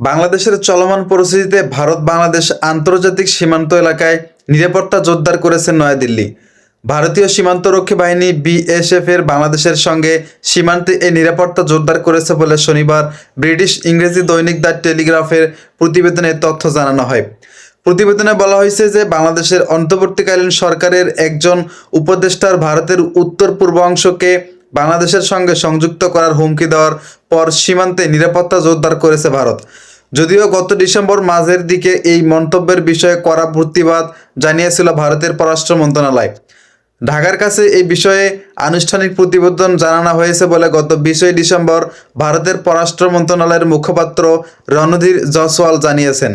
বাংলাদেশের চলমান পরিস্থিতিতে ভারত বাংলাদেশ আন্তর্জাতিক সীমান্ত এলাকায় নিরাপত্তা জোরদার করেছে নয়াদিল্লি। ভারতীয় সীমান্তরক্ষী বাহিনী বিএসএফ এর বাংলাদেশের সঙ্গে সীমান্তে এই নিরাপত্তা জোরদার করেছে বলে শনিবার ব্রিটিশ ইংরেজি দৈনিক দ্য টেলিগ্রাফের প্রতিবেদনে তথ্য জানানো হয়। প্রতিবেদনে বলা হয়েছে যে বাংলাদেশের অন্তর্বর্তীকালীন সরকারের একজন উপদেষ্টার ভারতের উত্তর পূর্ব অংশকে বাংলাদেশের সঙ্গে সংযুক্ত করার হুমকি দেওয়ার পর সীমান্তে নিরাপত্তা জোরদার করেছে ভারত। যদিও গত ডিসেম্বর মাঝের দিকে এই মন্তব্যের বিষয়ে কড়া প্রতিবাদ জানিয়েছিল ভারতের পররাষ্ট্র মন্ত্রণালয়। ঢাকার কাছে এই বিষয়ে আনুষ্ঠানিক প্রতিবেদন জানানো হয়েছে বলে গত বিশই ডিসেম্বর ভারতের পররাষ্ট্র মন্ত্রণালয়ের মুখপাত্র রণধীর জসওয়াল জানিয়েছেন।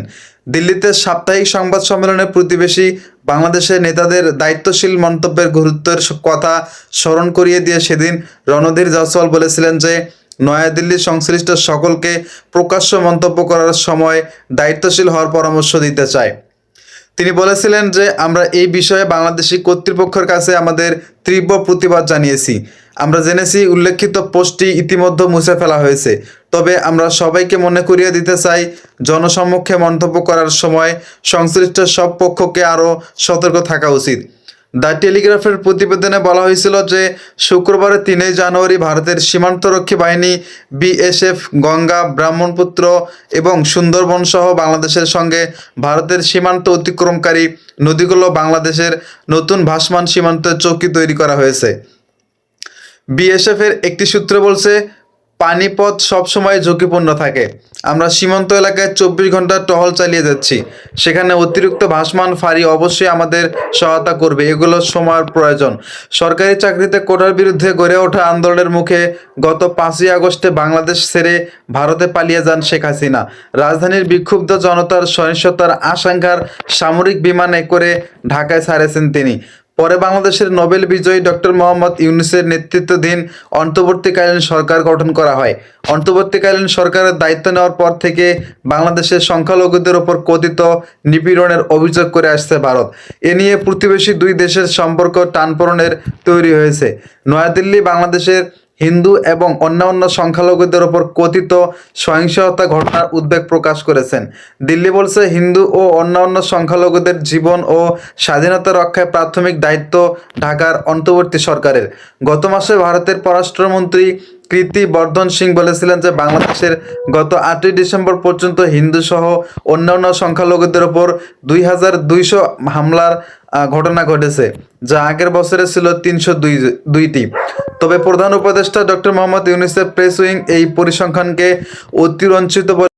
দিল্লিতে সাপ্তাহিক সংবাদ সম্মেলনে প্রতিবেশী বাংলাদেশের নেতাদের দায়িত্বশীল মন্তব্যের গুরুত্বের কথা স্মরণ করিয়ে দিয়ে সেদিন রণধীর জসওয়াল বলেছিলেন যে নয়াদিল্লির সংশ্লিষ্ট সকলকে প্রকাশ্য মন্তব্য করার সময় দায়িত্বশীল হওয়ার পরামর্শ দিতে চায়। তিনি বলেছিলেন যে, আমরা এই বিষয়ে বাংলাদেশি কর্তৃপক্ষের কাছে আমাদের তীব্র প্রতিবাদ জানিয়েছি। আমরা জেনেছি উল্লেখিত পোস্টটি ইতিমধ্যে মুছে ফেলা হয়েছে। তবে আমরা সবাইকে মনে করিয়ে দিতে চাই জনসম্মুখে মন্তব্য করার সময় সংশ্লিষ্ট সব পক্ষকে আরও সতর্ক থাকা উচিত। দ্য টেলিগ্রাফের প্রতিবেদনে বলা হয়েছিল যে শুক্রবারে তিনই জানুয়ারি ভারতের সীমান্তরক্ষী বাহিনী, বিএসএফ, গঙ্গা, ব্রাহ্মণপুত্র এবং সুন্দরবন সহ বাংলাদেশের সঙ্গে ভারতের সীমান্ত অতিক্রমকারী নদীগুলো বাংলাদেশের নতুন ভাসমান সীমান্তে চৌকি তৈরি করা হয়েছে। বিএসএফ এর একটি সূত্র বলছে পানিপথ সবসময় ঝুঁকিপূর্ণ থাকে। আমরা সীমান্ত এলাকায় চব্বিশ ঘণ্টা টহল চালিয়ে যাচ্ছি। সেখানে অতিরিক্ত ভাসমান ফাঁড়ি অবশ্যই আমাদের সহায়তা করবে। এগুলো সময়ের প্রয়োজন। সরকারি চাকরিতে কোটার বিরুদ্ধে গড়ে ওঠা আন্দোলনের মুখে গত পাঁচই আগস্টে বাংলাদেশ ছেড়ে ভারতে পালিয়ে যান শেখ হাসিনা। রাজধানীর বিক্ষুব্ধ জনতার সহিংসতার আশঙ্কার সামরিক বিমানে করে ঢাকায় ছাড়েছেন তিনি। পরে বাংলাদেশের নোবেল বিজয়ী ডক্টর মোহাম্মদ ইউনুসের নেতৃত্বাধীন অন্তর্বর্তীকালীন সরকার গঠন করা হয়। অন্তর্বর্তীকালীন সরকারের দায়িত্ব নেওয়ার পর থেকে বাংলাদেশের সংখ্যালঘুদের ওপর কথিত নিপীড়নের অভিযোগ করে আসছে ভারত। এ নিয়ে প্রতিবেশী দুই দেশের সম্পর্ক টানপোড়েনের তৈরি হয়েছে। নয়াদিল্লি, বাংলাদেশের হিন্দু এবং অন্যান্য সংখ্যালঘুদের ওপর কথিত সহিংসতা ঘটনার উদ্বেগ প্রকাশ করেছেন। দিল্লি বলছে, হিন্দু ও অন্যান্য সংখ্যালঘুদের জীবন ও স্বাধীনতা রক্ষায় প্রাথমিক দায়িত্ব ঢাকার অন্তর্বর্তী সরকারের। গত মাসে ভারতের পররাষ্ট্রমন্ত্রী কীর্তি বর্ধন সিং বলেছিলেন যে বাংলাদেশের গত আটই ডিসেম্বর পর্যন্ত হিন্দু সহ অন্যান্য সংখ্যালঘুদের ওপর দুই হাজার দুইশো হামলার ঘটনা ঘটেছে, যা আগের বছরে ছিল তিনশো দুই দুইটি। তবে প্রধান উপদেষ্টা ডক্টর মোহাম্মদ ইউনিসেফ প্রেস উইং এই পরিসংখ্যানকে অতিরঞ্চিত বলে